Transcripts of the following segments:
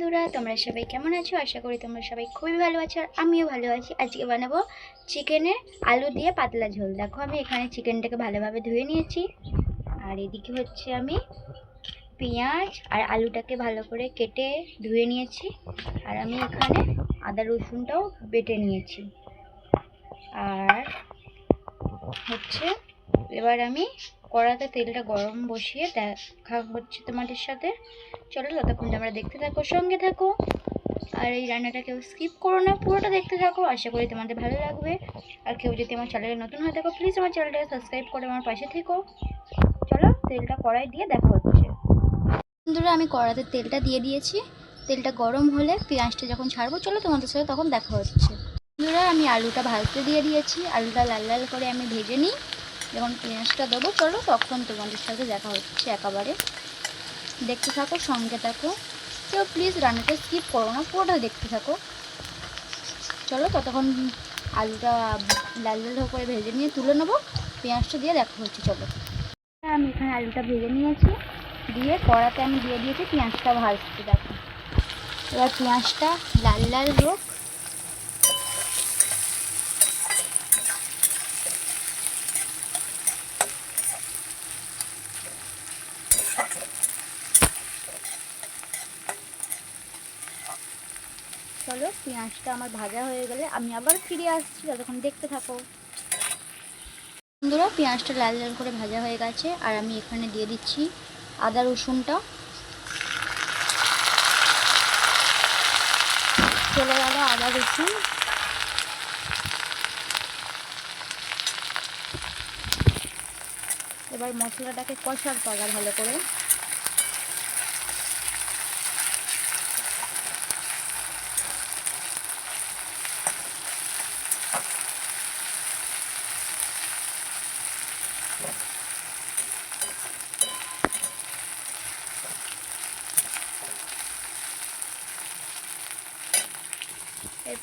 বন্ধুরা, তোমরা সবাই কেমন আছো? আশা করি তোমরা সবাই খুবই ভালো আছো আর আমিও ভালো আছি। আজকে বানাবো চিকেনে আলু দিয়ে পাতলা ঝোল। দেখো, আমি এখানে চিকেনটাকে ভালোভাবে ধুয়ে নিয়েছি। আর এদিকে হচ্ছে আমি পেঁয়াজ আর আলুটাকে ভালো করে কেটে ধুয়ে নিয়েছি। আর আমি এখানে আদা রসুনটাও বেটে নিয়েছি। আর হচ্ছে, এবার আমি কড়াতে তেলটা গরম বসিয়ে দেখা হচ্ছে তোমাদের সাথে। চলো ততক্ষণ তোমরা দেখতে থাকো, সঙ্গে থাকো। আর এই রান্নাটা কেউ স্কিপ করো না, পুরোটা দেখতে থাকো, আশা করি তোমাদের ভালো লাগবে। আর কেউ যদি আমার চ্যানেলে নতুন হয়ে থাকো প্লিজ আমার চ্যানেলটাকে সাবস্ক্রাইব করে আমার পাশে থেকো। চলো তেলটা কড়াই দিয়ে দেখা হচ্ছে। বন্ধুরা, আমি কড়াতে তেলটা দিয়ে দিয়েছি। তেলটা গরম হলে পেঁয়াজটা যখন ছাড়বো, চলো তোমাদের সাথে তখন দেখা হচ্ছে। বন্ধুরা, আমি আলুটা ভাজতে দিয়ে দিয়েছি। আলুটা লাল লাল করে আমি ভেজে নিই। যখন পেঁয়াজটা দেবো, চলো তখন তোমাদের সাথে দেখা হচ্ছে একেবারে। দেখতে থাকো, সঙ্গে থাকো। কেউ প্লিজ রান্নাটা স্কিপ করো না, পুরোটা দেখতে থাকো। চলো ততক্ষণ আলুটা লাল লাল করে ভেজে নিয়ে তুলে নেব। পেঁয়াজটা দিয়ে দেখা হচ্ছে, চলো। আমি এখানে আলুটা ভেজে নিয়েছি। দিয়ে কড়াতে আমি দিয়ে দিয়েছি পেঁয়াজটা ভাজতে, দেখো। এবার পেঁয়াজটা লাল লাল হোক চলো পেঁয়াজটা আমার ভাজা হয়ে গেলে আমি আবার ফিরে আসছি, ততক্ষণ দেখতে থাকো। বন্ধুরা, পেঁয়াজটা লাল লাল করে ভাজা হয়ে গেছে, আর আমি এখানে দিয়ে দিচ্ছি আদা রসুনটা। চলে গেল আদা রসুন। এবার মশলাটাকে কষার করা ভালো করে।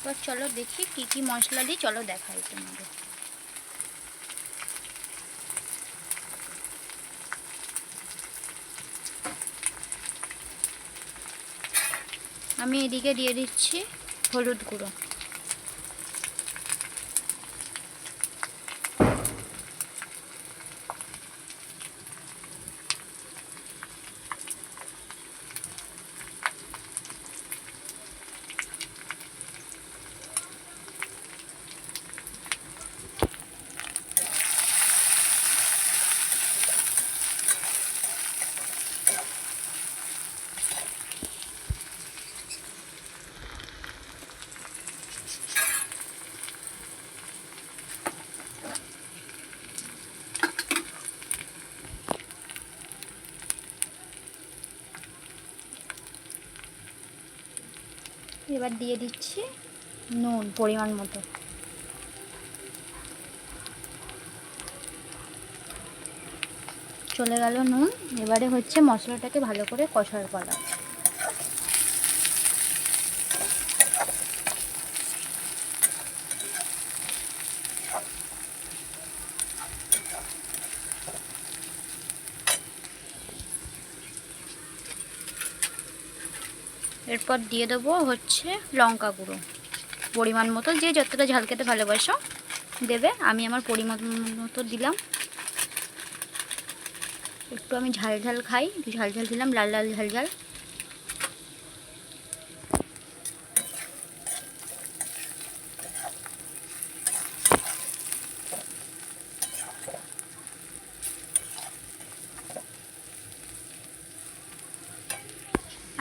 এরপর চলো দেখি কি কি মশলা দিই, চলো দেখাই তোমাদের। আমি এদিকে দিয়ে দিচ্ছি হলুদ গুঁড়ো। এবার দিয়ে দিচ্ছি নুন পরিমাণ মতো। চলে গেল নুন। এবারে হচ্ছে মশলাটাকে ভালো করে কষার পালা। এরপর দিয়ে দেবো হচ্ছে লঙ্কা গুঁড়ো। পরিমাণ মতো যে যতটা ঝাল খেতে ভালোবাসো দেবে। আমি আমার পরিমাণ মতো দিলাম। একটু আমি ঝাল ঝাল খাই। ঝাল ঝাল দিলাম, লাল লাল ঝাল ঝাল।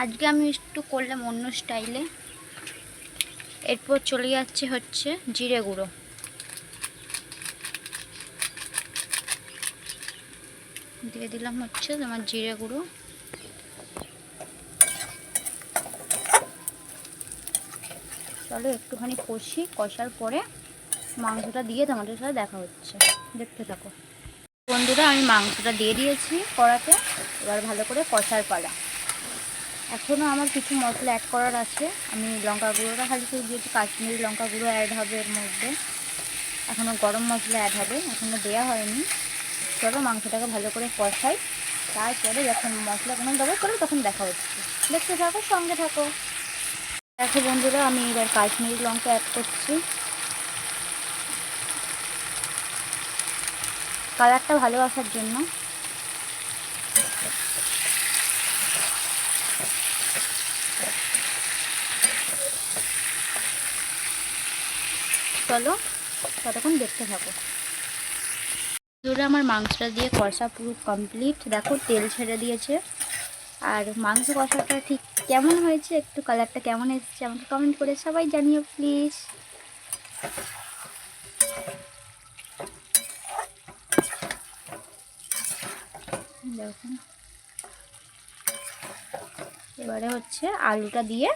আজকে আমি একটু করলাম অন্য স্টাইলে। এরপর চলে যাচ্ছে হচ্ছে জিরে গুঁড়ো। দিয়ে দিলাম হচ্ছে তোমার জিরে গুঁড়ো। চলো একটুখানি কষি, কষার পরে মাংসটা দিয়ে তোমাদের সাথে দেখা হচ্ছে। দেখতে থাকো। বন্ধুরা, আমি মাংসটা দিয়ে দিয়েছি কড়াতে। এবার ভালো করে কষার পালা। এখনও আমার কিছু মশলা অ্যাড করার আছে। আমি লঙ্কা গুঁড়োটা খালি শুধু দিয়েছি কাশ্মীরি লঙ্কা গুঁড়ো অ্যাড হবে এর মধ্যে। এখনও গরম মশলা অ্যাড হবে, এখনও দেওয়া হয়নি। চলো মাংসটাকে ভালো করে কষাই। তারপরে যখন মশলা কোনো দেবো করে তখন দেখা হচ্ছে। দেখতে থাকো, সঙ্গে থাকো। দেখো বন্ধুরা, আমি এবার কাশ্মীরি লঙ্কা অ্যাড করছি। কালারটা ভালো আসার জন্য। চলো, ততক্ষণ দেখতে থাকো। ধরে আমার মাংসটা দিয়ে কষা পুরো কমপ্লিট দেখো, তেল ছেড়ে দিয়েছে। আর মাংস কষাটা ঠিক কেমন হয়েছে? একটু কালারটা কেমন এসেছে আমাকে কমেন্ট করে সবাই জানিও প্লিজ দেখুন এবারে হচ্ছে আলুটা দিয়ে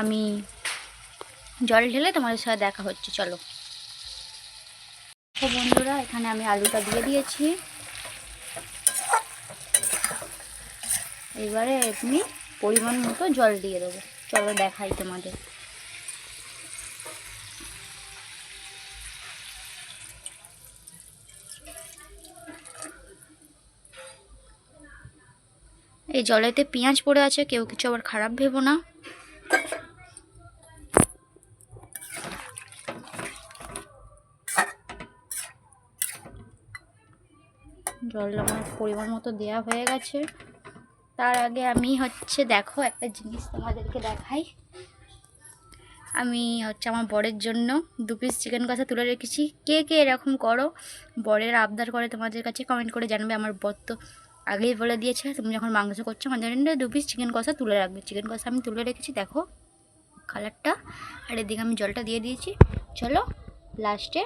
আমি জল ঢেলে তোমাদের সাথে দেখা হচ্ছে, চলো। তো বন্ধুরা, এখানে আমি আলুটা দিয়ে দিয়েছি। এবারে এমনি পরিমাণ মতো জল দিয়ে দেবো। চলো দেখাই তোমাদের। এই জলেতে পেঁয়াজ পড়ে আছে, কেউ কিছু আবার খারাপ ভেবো না। জল আমার পরিমাণ মতো দেওয়া হয়ে গেছে। তার আগে আমি হচ্ছে, দেখো একটা জিনিস তোমাদেরকে দেখাই। আমি হচ্ছে আমার বরের জন্য দু পিস চিকেন কষা তুলে রেখেছি। কে কে এরকম করো, বরের আবদার করে তোমাদের কাছে কমেন্ট করে জানবে। আমার বর তো আগেই বলে দিয়েছে, তুমি যখন মাংস করছ আমাদের দু পিস চিকেন কষা তুলে রাখবে। চিকেন কষা আমি তুলে রেখেছি, দেখো কালারটা আর এদিকে আমি জলটা দিয়ে দিয়েছি। চলো লাস্টে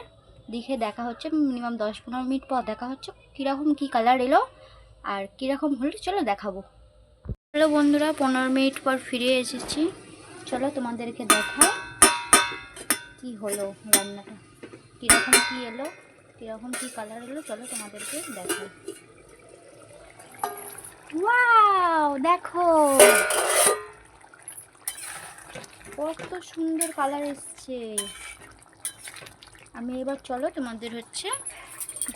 দেখে দেখা হচ্ছে মিনিমাম দশ পনেরো মিনিট পর দেখা হচ্ছে কীরকম কী কালার এলো আর কীরকম হলে চলো দেখাবো। চলো বন্ধুরা, পনেরো মিনিট পর ফিরে এসেছি। চলো তোমাদেরকে দেখাও কি হলো রান্নাটা। কীরকম কি এলো, কীরকম কি কালার এলো, চলো তোমাদেরকে দেখাও ওয়াও দেখো। কত সুন্দর কালার এসছে। আমি এবার চলো তোমাদের হচ্ছে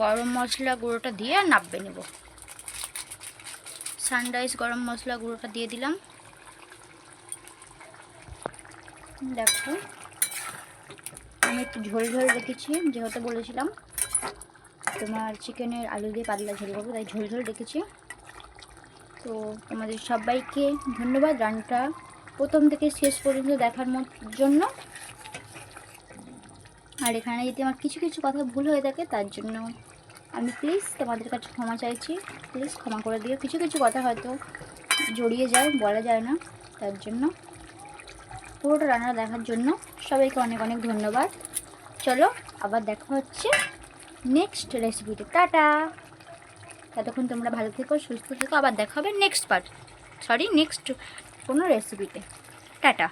গরম মশলা গুঁড়োটা দিয়ে নাববে নেব। সানরাইজ গরম মশলা গুঁড়োটা দিয়ে দিলাম। দেখো, আমি একটু ঝোল ঝোল রেখেছি, যেহেতু বলেছিলাম তোমার চিকেনের আলু দিয়ে পাতলা ঝোল করব, তাই ঝোল ঝোল রেখেছি। তো তোমাদের সবাইকে ধন্যবাদ রানটা প্রথম থেকে শেষ পর্যন্ত দেখার জন্য। আর এখানে যদি আমার কিছু কিছু কথা ভুল হয়ে থাকে, তার জন্য আমি প্লিজ তোমাদের কাছে ক্ষমা চাইছি। প্লিজ ক্ষমা করে দিও। কিছু কিছু কথা হয়তো জড়িয়ে যায়, বলা যায় না। তার জন্য পুরোটা রান্না দেখার জন্য সবাইকে অনেক অনেক ধন্যবাদ। চলো, আবার দেখা হচ্ছে নেক্সট রেসিপিতে টাটা! ততক্ষণ তোমরা ভালো থেকো, সুস্থ থেকো। আবার দেখা হবে নেক্সট পার্ট সরি নেক্সট কোনো রেসিপিতে টাটা!